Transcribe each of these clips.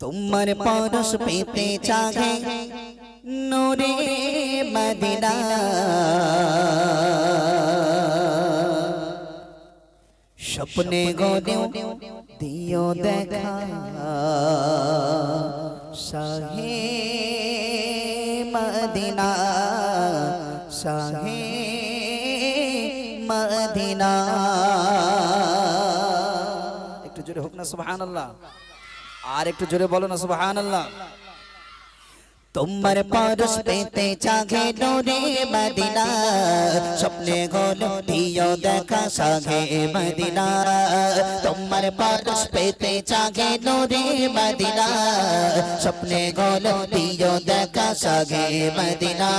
তোমার পরশ পেতে চাহে নোরে মদিনা স্বপ্নে গলেও দিও দেখা শাহে মদিনা শাহে মদিনা। একটু জোরে হোক না সুবহানাল্লাহ। আর একটু জোরে বলো না সুবহানাল্লাহ। তোমার পরশ পেতে চাহে নোরে মদিনা স্বপ্নে গোল দিও দেখা সাগে মদিনা তোমার পরশ পেতে চাহে নোরে মদিনা স্বপ্নে গোল দিও দেখা সাগে মদিনা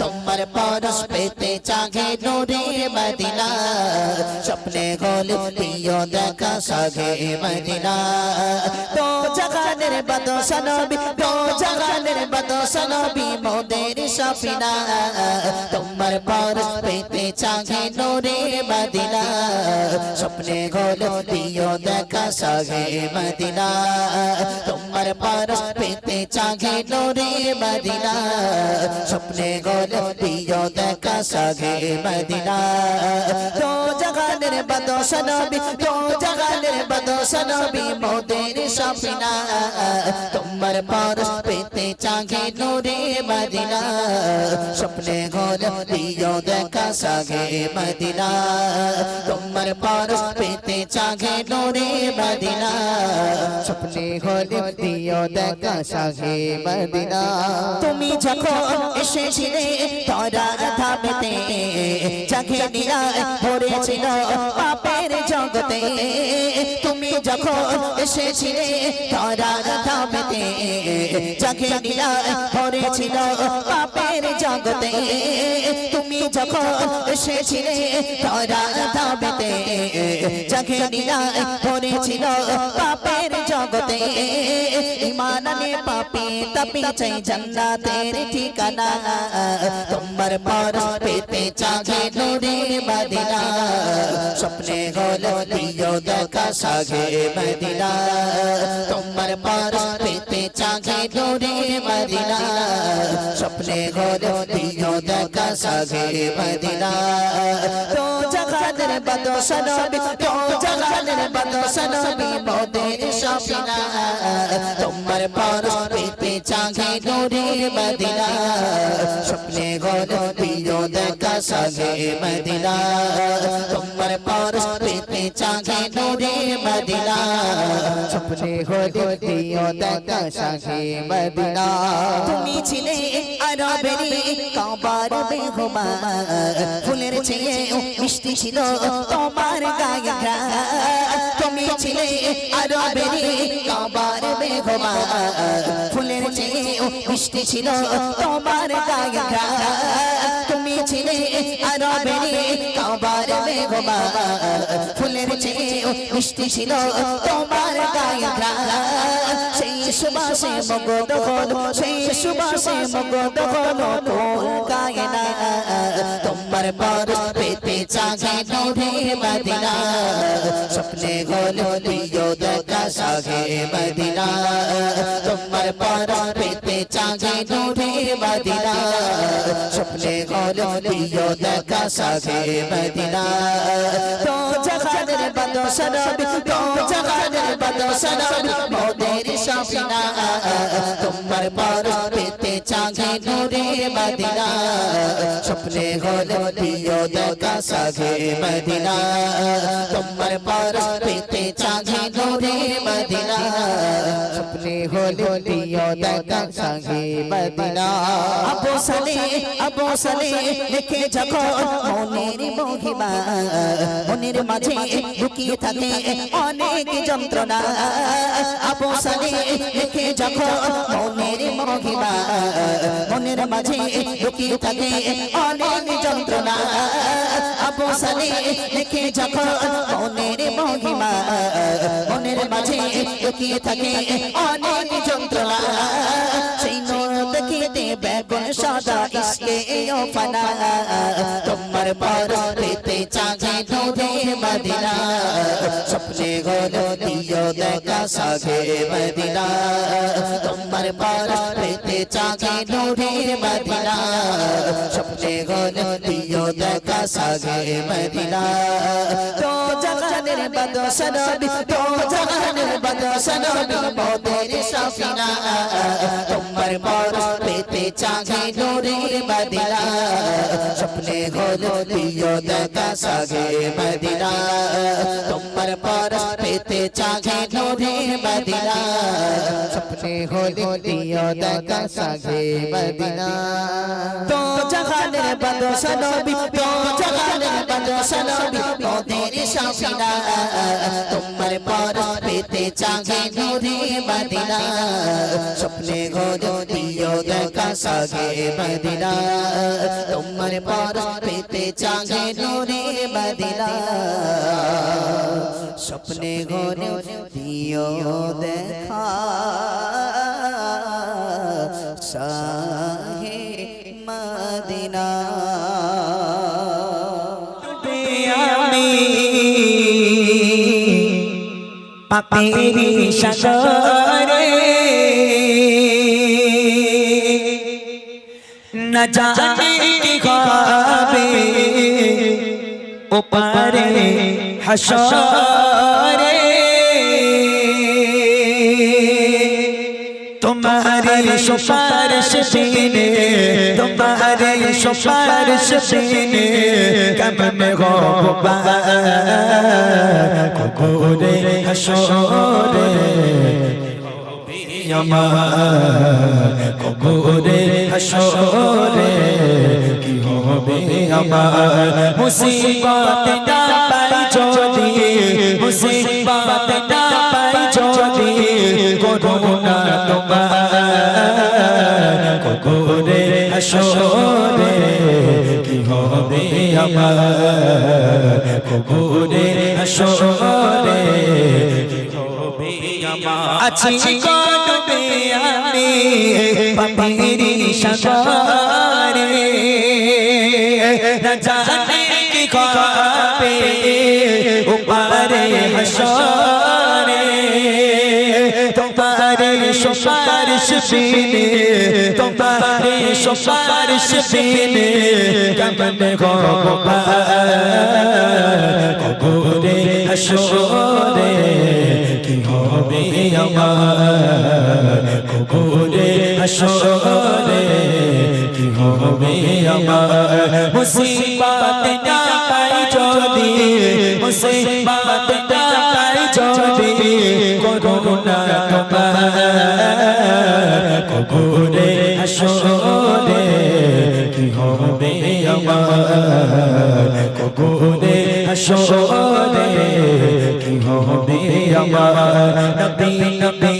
তোমার পরশ পেতে চাহে নোরে মদিনা স্বপ্নে গোল দিও দেখা সাগে মদিনা তো জাগানের বাদশা নবী তো জাগানের বাদশা নবী মোদের সফিনা তোমার পরশ পেতে চাহে নোরে মদিনা। স্বপ্নে গোল দিও দেখা সাগে মদিনা তোমার পরশ পেতে চাহে নোরে মদিনা স্বপ্নে গোল দিও দেখা সাগে মদিনা তো জাগানের বাদশা নবী তো জাগানের বাদশা নবী মোদের সফিনা তোমার পরশ পেতে চাহে নোরে মদিনা স্বপ্নে গোল দিও দেখা সাগে মদিনা তোমার পরশ পেতে চাহে নোরে মদিনা স্বপ্নে গোল দিও দেখা সাগে মদিনা তুমি যখন এসেছিলে তোরা ধামেতে চাকে নিরা ভরেছিল পাপের জগতে। তুমি যখন এসেছিলে তোরা ধামেতে চাকে নিরা ভরেছিল পাপের জগতে। যখন এসেছিলে তোরা ধামেতে চাকে নিরা ভরেছিল পাপের জগতে। ইমানানে পাপি তপি চাই জান্নাতের ঠিকানা। তোমার পর পেতে চাগে নোরে মদিনা। স্বপ্নে হল দিও দেখা সাগে মদিনা। তোমার পর পেতে চাগে নোরে মদিনা। স্বপ্নে হল দিও দেখা সাগে মদিনা তো জাগানের বাদশা নবী তো জাগানের বাদশা নবী মোদের সফিনা তোমার পর পেতে চাগে নোরে মদিনা। স্বপ্নে গল দিও দেখা সাগে মদিনা। তোমার পর পেতে চাগে নোরে মদিনা। স্বপ্নে গল দিও দেখা সাগে মদিনা। তুমি বেহুমা ফুলের ছেলে মিষ্টি ছিল, তোমার গায়ে তুমি ছিলে আরবেরি কাবার বেহুমা ফুলের ছেলে মিষ্টি ছিল, তোমার গায়ে তুমি ছিলে আরবেরি কাবার বেহুমা ফুলের চেয়ে মিষ্টি ছিল তোমার গায়ে সেই সুবাসে মগদ সেই সুবাসে মগদ গায়ে না। তোমার পর পেতে চাগে নোরে মদিনা। স্বপ্নে হল দিও দেখা সাগে মদিনা। তোমার পর পেতে চাগে নোরে মদিনা। স্বপ্নে হল দিও দেখা সাগে মদিনা। তো জাগানের বাদশা নবী তো জাগানের বাদশা নবী মোদের সফিনা তোমার পর পেতে চাগে নোরে মদিনা স্বপ্নে হল দিও দেখা সাগে মদিনা তোমার পর পেতে চাগে নোরে মদিনা স্বপ্নে হল দিও দেখা সাগে মদিনা আবু সালে আবু সালে লিখে যখন মনের মহিমা মনের মাঝে লুকিয়ে থাকে অনেক যন্ত্রণা আবু সালে লিখে যখন মনের মহিমা মনের মাঝে লুকিয়ে থাকে অনেক যন্ত্রণা। আবু সালে লিখে যখন মনের মহিমা, মনের মাঝে লুকিয়ে থাকে অনেক যন্ত্রণা। সেই দেখিতে বেগুন সাদা ইসকে ফানা তোমার পর পেতে চাঁদে নদে মদিনা। স্বপ্নে হলো দিও দেখা সাগে মদিনা। তোমার পরশ চাঁদে নূরের মদিনা সাগে মদিনা তো জাগানের বাদশা নবী তো জাগানের বাদশা নবী মোদের সফিনা তোমার পরশ পেতে চাগে নূরের মদিনা স্বপ্নে হলো দিও দেখা সাগে মদিনা তোমার পরশ পেতে চাগে নূরের মদিনা স্বপ্নে হলো দিও দেখা সাগে মদিনা তো জাগানের বাদশা নবী তো জাগানের বাদশা নবী মোদের সফিনা তোমার পরশ পেতে চাগে নূরের মদিনা স্বপ্নে হলো দিও দেখা মদিনা তোমার পরশ পেতে চাগে নূরে মদিনা স্বপ্নে হলো দিও দেখা পাপেরি সাগরে না জানি কি হবে ওপারে হাসরে সুপারিশ বিনে তোমারে সুপারিশ বিনে কেমন গবা কুকুরে হাসরে কবরে হাসরে কি হবে আমার মুসিবত না পাই যদি মুসিবত আমার কবরে আমি পাপিরি সাগরে না হাসরে তোমারে সুপারিশ বিনে তোমারে সুপারিশ বিনে, কেমন গবা কবরে হাসরে কি হবে আমার? কবরে হাসরে কি হবে আমার? মুসিবত না পাই যদি, মুসিবত না পাই যদি, করুণা তোমার। কবরে আসরে কি হবে আমার? কবরে আসরে কি হবে আমার? নবী নবী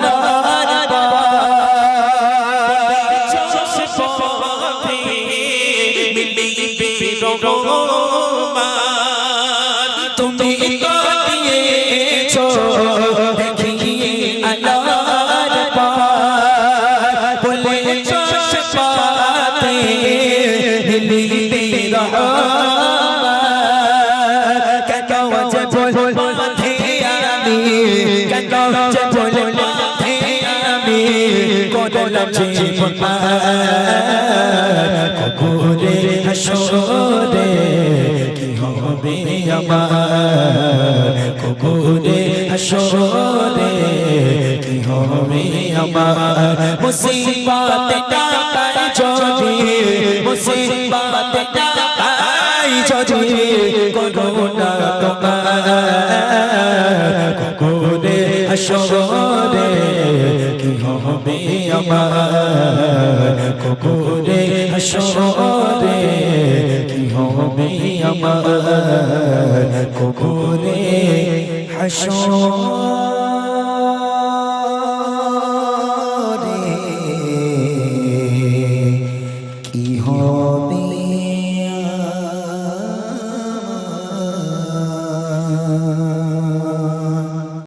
তুমি দিয়েছ দেখি আনার বলে পাতে দিলি কেন যে বল মাথে আমি কেন যে বল মাথে আমি করলাম জীবন কবরে হাসরে হবে আমার কবরে হাসরে কি হবে আমার? মুসিবত পাই যদি, মুসিবত পাই যদি করুণা তোমার কবরে হাসরে কি হবে আমার? কবরে হাসরে কি হবে আমার কবরে হাসর।